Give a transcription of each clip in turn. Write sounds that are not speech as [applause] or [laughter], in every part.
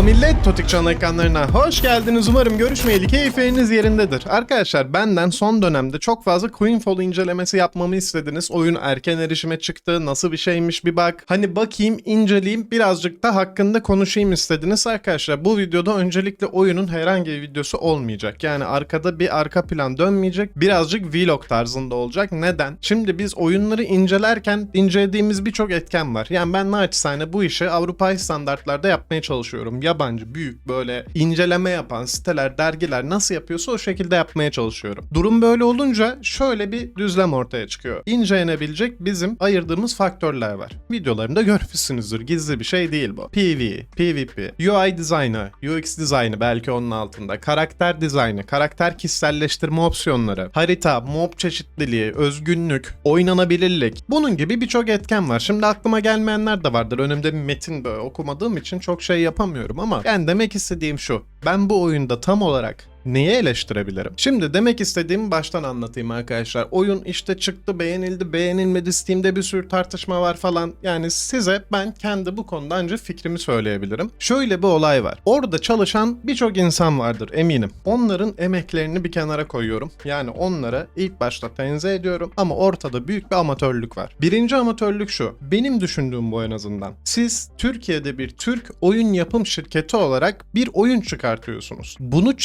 Merhaba millet, Totik Çan ekranlarına hoş geldiniz. Umarım görüşmeyeli keyifleriniz yerindedir. Arkadaşlar benden son dönemde çok fazla Queenfall incelemesi yapmamı istediniz. Oyun erken erişime çıktı, nasıl bir şeymiş bir bak. Hani bakayım, inceleyeyim, birazcık da hakkında konuşayım istediniz. Arkadaşlar bu videoda öncelikle oyunun herhangi bir videosu olmayacak. Yani arkada bir arka plan dönmeyecek. Birazcık vlog tarzında olacak. Neden? Şimdi biz oyunları incelerken incelediğimiz birçok etken var. Yani ben naçizane bu işi Avrupa standartlarda yapmaya çalışıyorum. Yabancı, büyük böyle inceleme yapan siteler, dergiler nasıl yapıyorsa o şekilde yapmaya çalışıyorum. Durum böyle olunca şöyle bir düzlem ortaya çıkıyor. İncelenebilecek bizim ayırdığımız faktörler var. Videolarımda görmüşsünüzdür. Gizli bir şey değil bu. PvE, PvP, UI dizaynı, UX dizaynı belki onun altında, karakter dizaynı, karakter kişiselleştirme opsiyonları, harita, mob çeşitliliği, özgünlük, oynanabilirlik. Bunun gibi birçok etken var. Şimdi aklıma gelmeyenler de vardır. Önümde bir metin böyle okumadığım için çok şey yapamıyorum ama yani demek istediğim şu. Ben bu oyunda tam olarak neyi eleştirebilirim? Şimdi demek istediğimi baştan anlatayım arkadaşlar. Oyun işte çıktı, beğenildi, beğenilmedi, Steam'de bir sürü tartışma var falan. Yani size ben kendi bu konuda ancak fikrimi söyleyebilirim. Şöyle bir olay var. Orada çalışan birçok insan vardır eminim. Onların emeklerini bir kenara koyuyorum. Yani onlara ilk başta tenzih ediyorum ama ortada büyük bir amatörlük var. Birinci amatörlük şu. Benim düşündüğüm bu en azından. Siz Türkiye'de bir Türk oyun yapım şirketi olarak bir oyun çıkartıyorsunuz. Bunu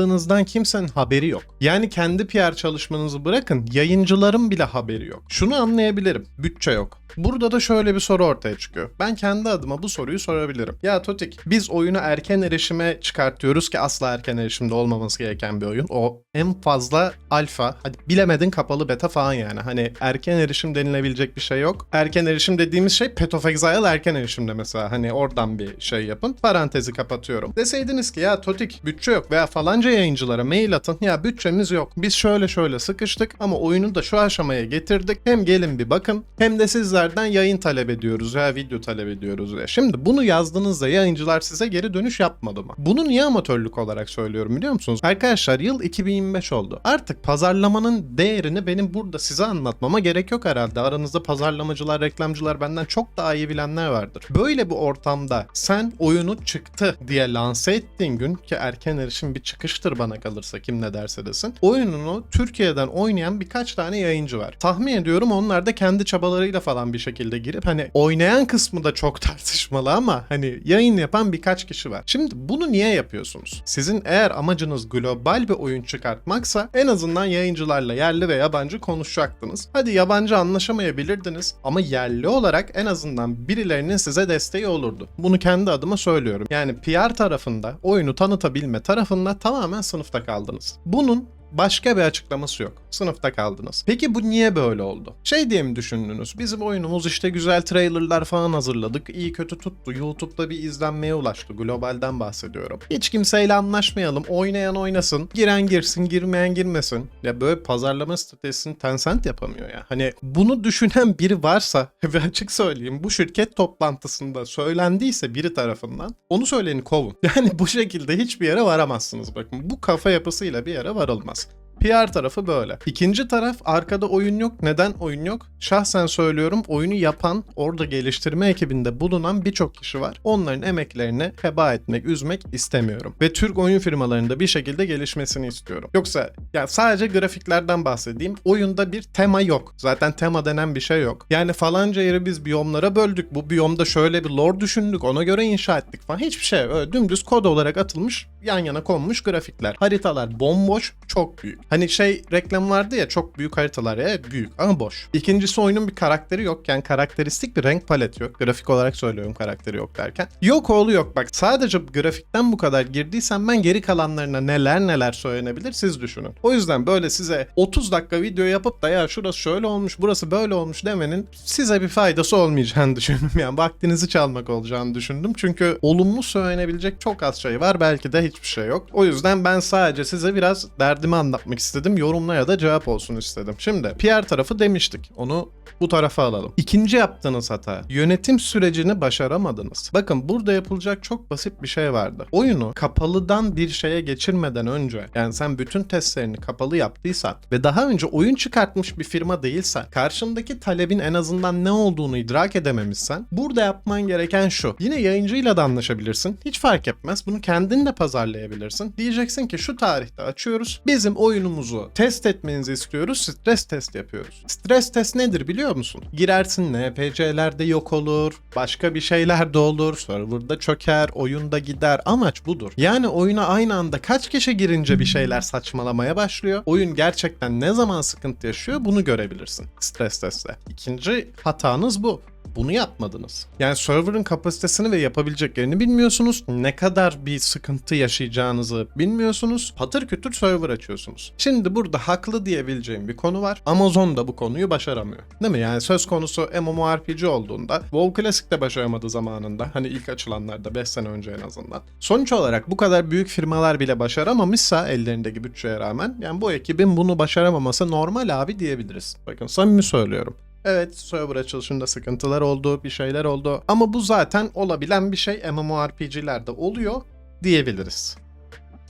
çıkarttığınızdan kimsenin haberi yok. Yani kendi PR çalışmanızı bırakın yayıncıların bile haberi yok. Şunu anlayabilirim. Bütçe yok. Burada da şöyle bir soru ortaya çıkıyor. Ben kendi adıma bu soruyu sorabilirim. Ya Totik biz oyunu erken erişime çıkartıyoruz ki asla erken erişimde olmaması gereken bir oyun. O en fazla alfa, hadi bilemedin kapalı beta falan yani. Hani erken erişim denilebilecek bir şey yok. Erken erişim dediğimiz şey Path of Exile erken erişimde mesela. Hani oradan bir şey yapın. Parantezi kapatıyorum. Deseydiniz ki ya Totik bütçe yok veya falanca yayıncılara mail atın. Ya bütçemiz yok. Biz şöyle şöyle sıkıştık ama oyunu da şu aşamaya getirdik. Hem gelin bir bakın hem de sizlerden yayın talep ediyoruz veya video talep ediyoruz diye. Şimdi bunu yazdığınızda yayıncılar size geri dönüş yapmadı mı? Bunu niye amatörlük olarak söylüyorum biliyor musunuz? Arkadaşlar yıl 2025 oldu. Artık pazarlamanın değerini benim burada size anlatmama gerek yok herhalde. Aranızda pazarlamacılar, reklamcılar benden çok daha iyi bilenler vardır. Böyle bir ortamda sen oyunu çıktı diye lanse ettiğin gün ki erken erişim bir çıkıştır bana kalırsa kim ne derse desin. Oyununu Türkiye'den oynayan birkaç tane yayıncı var. Tahmin ediyorum onlar da kendi çabalarıyla falan bir şekilde girip hani oynayan kısmı da çok [laughs] tartışmalı ama hani yayın yapan birkaç kişi var. Şimdi bunu niye yapıyorsunuz? Sizin eğer amacınız global bir oyun çıkartmaksa en azından yayıncılarla yerli ve yabancı konuşacaktınız. Hadi yabancı anlaşamayabilirdiniz ama yerli olarak en azından birilerinin size desteği olurdu. Bunu kendi adıma söylüyorum. Yani PR tarafında, oyunu tanıtabilme tarafında tamamen sınıfta kaldınız. Bunun Başka bir açıklaması yok. Sınıfta kaldınız. Peki bu niye böyle oldu? Şey diye mi düşündünüz? Bizim oyunumuz işte güzel trailerlar falan hazırladık. iyi kötü tuttu. YouTube'da bir izlenmeye ulaştı. Globalden bahsediyorum. Hiç kimseyle anlaşmayalım. Oynayan oynasın. Giren girsin, girmeyen girmesin. Ya böyle pazarlama stratejisini Tencent yapamıyor ya. Hani bunu düşünen biri varsa [laughs] ve açık söyleyeyim bu şirket toplantısında söylendiyse biri tarafından onu söyleyeni kovun. [laughs] Yani bu şekilde hiçbir yere varamazsınız bakın. Bu kafa yapısıyla bir yere varılmaz. else PR tarafı böyle. İkinci taraf arkada oyun yok. Neden oyun yok? Şahsen söylüyorum oyunu yapan, orada geliştirme ekibinde bulunan birçok kişi var. Onların emeklerini heba etmek, üzmek istemiyorum. Ve Türk oyun firmalarında bir şekilde gelişmesini istiyorum. Yoksa ya sadece grafiklerden bahsedeyim. Oyunda bir tema yok. Zaten tema denen bir şey yok. Yani falanca yeri biz biyomlara böldük. Bu biyomda şöyle bir lore düşündük. Ona göre inşa ettik falan. Hiçbir şey. Öyle dümdüz kod olarak atılmış, yan yana konmuş grafikler. Haritalar bomboş, çok büyük. Hani şey reklam vardı ya çok büyük haritalar ya büyük ama boş. İkincisi oyunun bir karakteri yok yani karakteristik bir renk paleti yok. Grafik olarak söylüyorum karakteri yok derken. Yok oğlu yok bak sadece grafikten bu kadar girdiysen ben geri kalanlarına neler neler söylenebilir siz düşünün. O yüzden böyle size 30 dakika video yapıp da ya şurası şöyle olmuş burası böyle olmuş demenin size bir faydası olmayacağını [laughs] düşündüm. Yani vaktinizi çalmak olacağını düşündüm. Çünkü olumlu söylenebilecek çok az şey var belki de hiçbir şey yok. O yüzden ben sadece size biraz derdimi anlatmak istedim. Yorumla ya da cevap olsun istedim. Şimdi PR tarafı demiştik. Onu bu tarafa alalım. İkinci yaptığınız hata. Yönetim sürecini başaramadınız. Bakın burada yapılacak çok basit bir şey vardı. Oyunu kapalıdan bir şeye geçirmeden önce yani sen bütün testlerini kapalı yaptıysan ve daha önce oyun çıkartmış bir firma değilsen karşındaki talebin en azından ne olduğunu idrak edememişsen burada yapman gereken şu. Yine yayıncıyla da anlaşabilirsin. Hiç fark etmez. Bunu kendin de pazarlayabilirsin. Diyeceksin ki şu tarihte açıyoruz. Bizim oyunumuzu test etmenizi istiyoruz. Stres test yapıyoruz. Stres test nedir biliyor musun? Girersin NPC'lerde yok olur. Başka bir şeyler de olur. Serverda çöker. Oyunda gider. Amaç budur. Yani oyuna aynı anda kaç kişi girince bir şeyler saçmalamaya başlıyor. Oyun gerçekten ne zaman sıkıntı yaşıyor bunu görebilirsin. Stres testte. İkinci hatanız bu. Bunu yapmadınız. Yani server'ın kapasitesini ve yapabileceklerini bilmiyorsunuz. Ne kadar bir sıkıntı yaşayacağınızı bilmiyorsunuz. Patır kütür server açıyorsunuz. Şimdi burada haklı diyebileceğim bir konu var. Amazon da bu konuyu başaramıyor. Değil mi? Yani söz konusu MMORPG olduğunda WoW Classic de başaramadı zamanında. Hani ilk açılanlarda 5 sene önce en azından. Sonuç olarak bu kadar büyük firmalar bile başaramamışsa ellerindeki bütçeye rağmen yani bu ekibin bunu başaramaması normal abi diyebiliriz. Bakın samimi söylüyorum. Evet server açılışında sıkıntılar oldu, bir şeyler oldu ama bu zaten olabilen bir şey MMORPG'lerde oluyor diyebiliriz.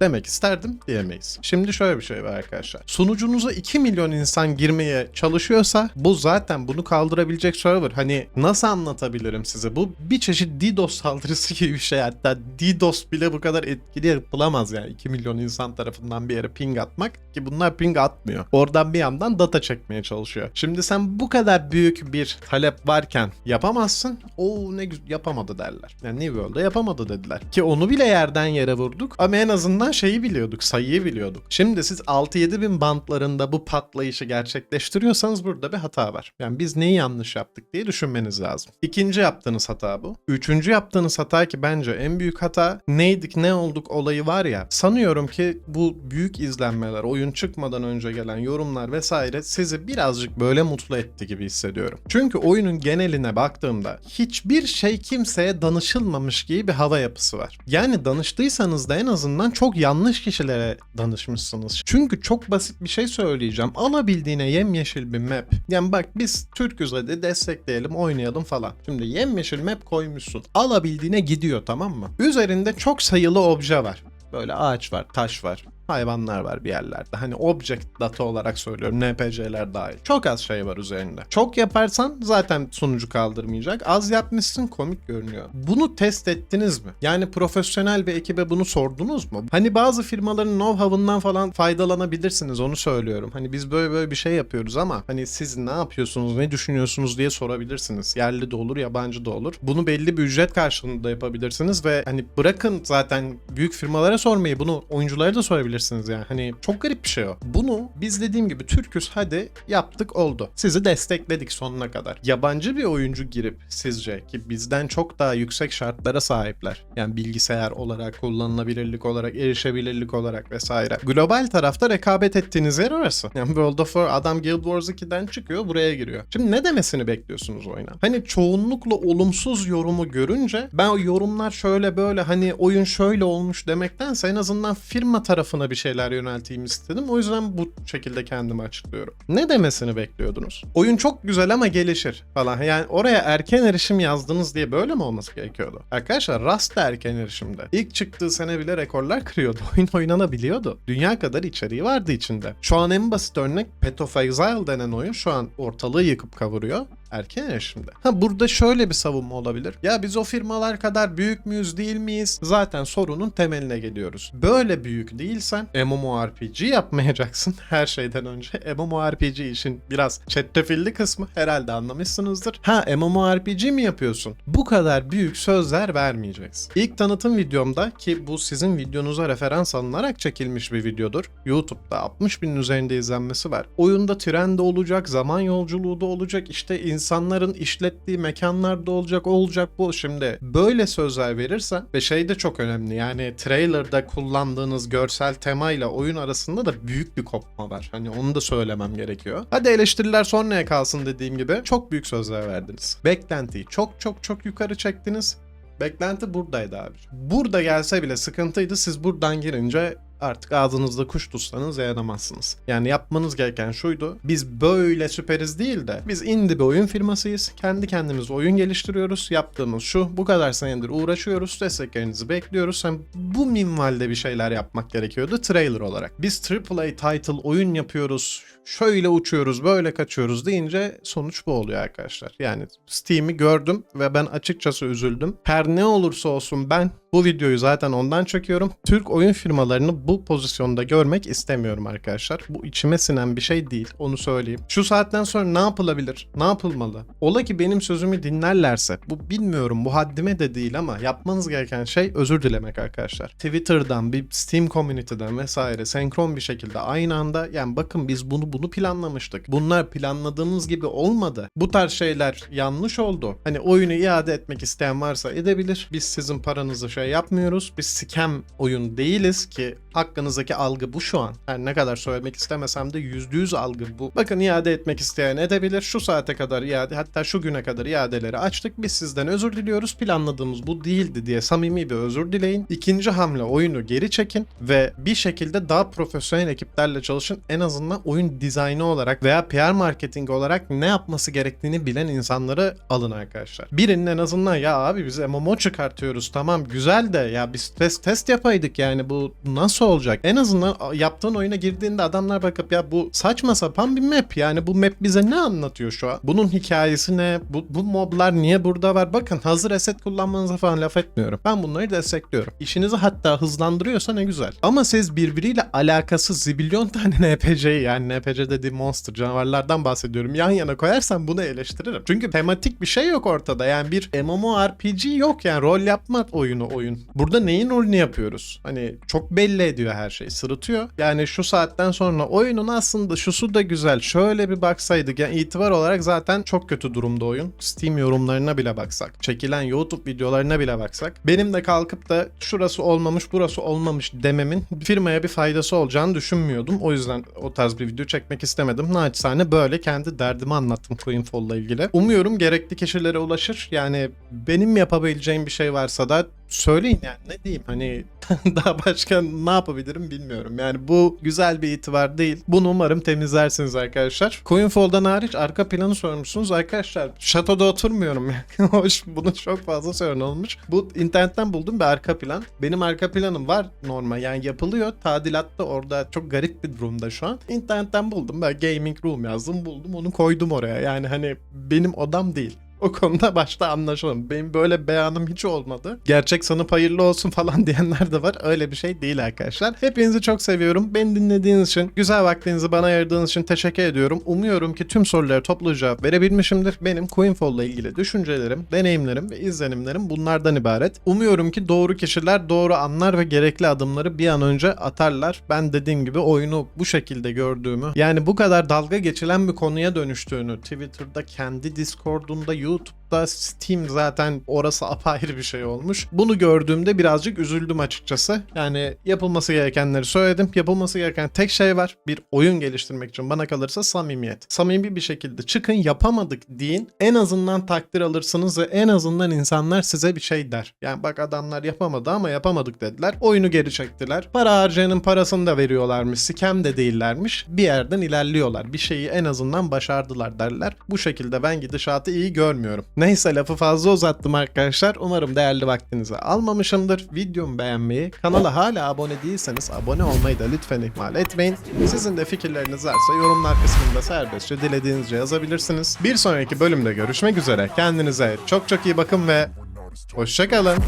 Demek isterdim diyemeyiz. Şimdi şöyle bir şey var arkadaşlar. Sunucunuza 2 milyon insan girmeye çalışıyorsa bu zaten bunu kaldırabilecek server. Hani nasıl anlatabilirim size? Bu bir çeşit DDoS saldırısı gibi bir şey. Hatta DDoS bile bu kadar etkili yapılamaz yani. 2 milyon insan tarafından bir yere ping atmak ki bunlar ping atmıyor. Oradan bir yandan data çekmeye çalışıyor. Şimdi sen bu kadar büyük bir talep varken yapamazsın. O ne yapamadı derler. Yani New World'da yapamadı dediler. Ki onu bile yerden yere vurduk. Ama en azından şeyi biliyorduk, sayıyı biliyorduk. Şimdi siz 6-7 bin bantlarında bu patlayışı gerçekleştiriyorsanız burada bir hata var. Yani biz neyi yanlış yaptık diye düşünmeniz lazım. İkinci yaptığınız hata bu. Üçüncü yaptığınız hata ki bence en büyük hata neydik ne olduk olayı var ya. Sanıyorum ki bu büyük izlenmeler, oyun çıkmadan önce gelen yorumlar vesaire sizi birazcık böyle mutlu etti gibi hissediyorum. Çünkü oyunun geneline baktığımda hiçbir şey kimseye danışılmamış gibi bir hava yapısı var. Yani danıştıysanız da en azından çok yanlış kişilere danışmışsınız. Çünkü çok basit bir şey söyleyeceğim. Alabildiğine yemyeşil bir map. Yani bak biz Türküz hadi destekleyelim oynayalım falan. Şimdi yemyeşil map koymuşsun. Alabildiğine gidiyor tamam mı? Üzerinde çok sayılı obje var. Böyle ağaç var, taş var, hayvanlar var bir yerlerde. Hani object data olarak söylüyorum NPC'ler dahil. Çok az şey var üzerinde. Çok yaparsan zaten sunucu kaldırmayacak. Az yapmışsın komik görünüyor. Bunu test ettiniz mi? Yani profesyonel bir ekibe bunu sordunuz mu? Hani bazı firmaların know-how'ından falan faydalanabilirsiniz onu söylüyorum. Hani biz böyle böyle bir şey yapıyoruz ama hani siz ne yapıyorsunuz, ne düşünüyorsunuz diye sorabilirsiniz. Yerli de olur, yabancı da olur. Bunu belli bir ücret karşılığında yapabilirsiniz ve hani bırakın zaten büyük firmalara sormayı bunu oyunculara da sorabilirsiniz yani. Hani çok garip bir şey o. Bunu biz dediğim gibi Türküz hadi yaptık oldu. Sizi destekledik sonuna kadar. Yabancı bir oyuncu girip sizce ki bizden çok daha yüksek şartlara sahipler. Yani bilgisayar olarak, kullanılabilirlik olarak, erişebilirlik olarak vesaire. Global tarafta rekabet ettiğiniz yer orası. Yani World of War adam Guild Wars 2'den çıkıyor buraya giriyor. Şimdi ne demesini bekliyorsunuz oyuna? Hani çoğunlukla olumsuz yorumu görünce ben o yorumlar şöyle böyle hani oyun şöyle olmuş demektense en azından firma tarafına bir şeyler yönelteyim istedim. O yüzden bu şekilde kendimi açıklıyorum. Ne demesini bekliyordunuz? Oyun çok güzel ama gelişir falan. Yani oraya erken erişim yazdınız diye böyle mi olması gerekiyordu? Arkadaşlar Rust da erken erişimde. İlk çıktığı sene bile rekorlar kırıyordu. [laughs] Oyun oynanabiliyordu. Dünya kadar içeriği vardı içinde. Şu an en basit örnek Path of Exile denen oyun şu an ortalığı yıkıp kavuruyor erken erişimde. Ha burada şöyle bir savunma olabilir. Ya biz o firmalar kadar büyük müyüz değil miyiz? Zaten sorunun temeline geliyoruz. Böyle büyük değilsen MMORPG yapmayacaksın [laughs] her şeyden önce. MMORPG işin biraz çetrefilli kısmı herhalde anlamışsınızdır. Ha MMORPG mi yapıyorsun? Bu kadar büyük sözler vermeyeceksin. İlk tanıtım videomda ki bu sizin videonuza referans alınarak çekilmiş bir videodur. YouTube'da 60 bin üzerinde izlenmesi var. Oyunda trend de olacak, zaman yolculuğu da olacak, işte insanların işlettiği mekanlarda olacak, o olacak bu. Şimdi böyle sözler verirsen ve şey de çok önemli yani trailer'da kullandığınız görsel temayla oyun arasında da büyük bir kopma var. Hani onu da söylemem gerekiyor. Hadi eleştiriler sonraya kalsın dediğim gibi çok büyük sözler verdiniz. Beklentiyi çok çok çok yukarı çektiniz. Beklenti buradaydı abi. Burada gelse bile sıkıntıydı. Siz buradan girince artık ağzınızda kuş tutsanız yaranamazsınız. Yani yapmanız gereken şuydu. Biz böyle süperiz değil de biz indie bir oyun firmasıyız. Kendi kendimiz oyun geliştiriyoruz. Yaptığımız şu. Bu kadar senedir uğraşıyoruz. Desteklerinizi bekliyoruz. Hem bu minvalde bir şeyler yapmak gerekiyordu trailer olarak. Biz AAA title oyun yapıyoruz. Şöyle uçuyoruz, böyle kaçıyoruz deyince sonuç bu oluyor arkadaşlar. Yani Steam'i gördüm ve ben açıkçası üzüldüm. Her ne olursa olsun ben bu videoyu zaten ondan çekiyorum. Türk oyun firmalarını bu pozisyonda görmek istemiyorum arkadaşlar. Bu içime sinen bir şey değil. Onu söyleyeyim. Şu saatten sonra ne yapılabilir? Ne yapılmalı? Ola ki benim sözümü dinlerlerse. Bu bilmiyorum. Bu haddime de değil ama yapmanız gereken şey özür dilemek arkadaşlar. Twitter'dan, bir Steam Community'den vesaire senkron bir şekilde aynı anda yani bakın biz bunu bunu planlamıştık. Bunlar planladığımız gibi olmadı. Bu tarz şeyler yanlış oldu. Hani oyunu iade etmek isteyen varsa edebilir. Biz sizin paranızı şey yapmıyoruz. Biz scam oyun değiliz ki hakkınızdaki algı bu şu an. Her ne kadar söylemek istemesem de %100 algı bu. Bakın iade etmek isteyen edebilir. Şu saate kadar iade hatta şu güne kadar iadeleri açtık. Biz sizden özür diliyoruz. Planladığımız bu değildi diye samimi bir özür dileyin. İkinci hamle oyunu geri çekin ve bir şekilde daha profesyonel ekiplerle çalışın. En azından oyun dizaynı olarak veya PR marketing olarak ne yapması gerektiğini bilen insanları alın arkadaşlar. Birinin en azından ya abi biz MMO çıkartıyoruz tamam güzel de ya biz test test yapaydık yani bu nasıl olacak? En azından yaptığın oyuna girdiğinde adamlar bakıp ya bu saçma sapan bir map yani bu map bize ne anlatıyor şu an? Bunun hikayesi ne? Bu, bu moblar niye burada var? Bakın hazır reset kullanmanıza falan laf etmiyorum. Ben bunları destekliyorum. İşinizi hatta hızlandırıyorsa ne güzel. Ama siz birbiriyle alakasız zibilyon tane [laughs] NPC'yi yani NPC dediğim monster canavarlardan bahsediyorum. Yan yana koyarsan bunu eleştiririm. Çünkü tematik bir şey yok ortada. Yani bir MMORPG yok yani rol yapma oyunu oyun. Burada neyin rolünü yapıyoruz? Hani çok belli ediyor her şey. Sırıtıyor. Yani şu saatten sonra oyunun aslında şusu da güzel. Şöyle bir baksaydık. Yani itibar olarak zaten çok kötü durumda oyun. Steam yorumlarına bile baksak. Çekilen YouTube videolarına bile baksak. Benim de kalkıp da şurası olmamış burası olmamış dememin firmaya bir faydası olacağını düşünmüyordum. O yüzden o tarz bir video çekmek istemedim. Naçizane böyle kendi derdimi anlattım Queenfall'la ilgili. Umuyorum gerekli kişilere ulaşır. Yani benim yapabileceğim bir şey varsa da söyleyin yani ne diyeyim hani [laughs] daha başka ne yapabilirim bilmiyorum. Yani bu güzel bir itibar değil. Bunu umarım temizlersiniz arkadaşlar. Coinfall'dan hariç arka planı sormuşsunuz. Arkadaşlar şatoda oturmuyorum yani. [laughs] Hoş bunu çok fazla sorun olmuş. Bu internetten buldum bir arka plan. Benim arka planım var normal yani yapılıyor. Tadilatta orada çok garip bir durumda şu an. İnternetten buldum. Ben gaming room yazdım buldum onu koydum oraya. Yani hani benim odam değil. O konuda başta anlaşalım. Benim böyle beyanım hiç olmadı. Gerçek sanıp hayırlı olsun falan [laughs] diyenler de var. Öyle bir şey değil arkadaşlar. Hepinizi çok seviyorum. Beni dinlediğiniz için, güzel vaktinizi bana ayırdığınız için teşekkür ediyorum. Umuyorum ki tüm sorulara toplu cevap verebilmişimdir. Benim Coinfall'la ilgili düşüncelerim, deneyimlerim ve izlenimlerim bunlardan ibaret. Umuyorum ki doğru kişiler doğru anlar ve gerekli adımları bir an önce atarlar. Ben dediğim gibi oyunu bu şekilde gördüğümü, yani bu kadar dalga geçilen bir konuya dönüştüğünü, Twitter'da kendi Discord'unda, unutmayın. YouTube'da, Steam zaten orası [laughs] apayrı bir şey olmuş. Bunu gördüğümde birazcık üzüldüm açıkçası. Yani yapılması gerekenleri söyledim. Yapılması gereken tek şey var. Bir oyun geliştirmek için bana kalırsa samimiyet. Samimi bir şekilde çıkın yapamadık deyin. En azından takdir alırsınız ve en azından insanlar size bir şey der. Yani bak adamlar yapamadı ama yapamadık dediler. Oyunu geri çektiler. Para harcayanın parasını da veriyorlarmış. Scam de değillermiş. Bir yerden ilerliyorlar. Bir şeyi en azından başardılar derler. Bu şekilde ben gidişatı iyi görmüyorum. Neyse lafı fazla uzattım arkadaşlar. Umarım değerli vaktinizi almamışımdır. Videomu beğenmeyi, kanala hala abone değilseniz abone olmayı da lütfen ihmal etmeyin. Sizin de fikirleriniz varsa yorumlar kısmında serbestçe dilediğinizce yazabilirsiniz. Bir sonraki bölümde görüşmek üzere. Kendinize çok çok iyi bakın ve hoşçakalın.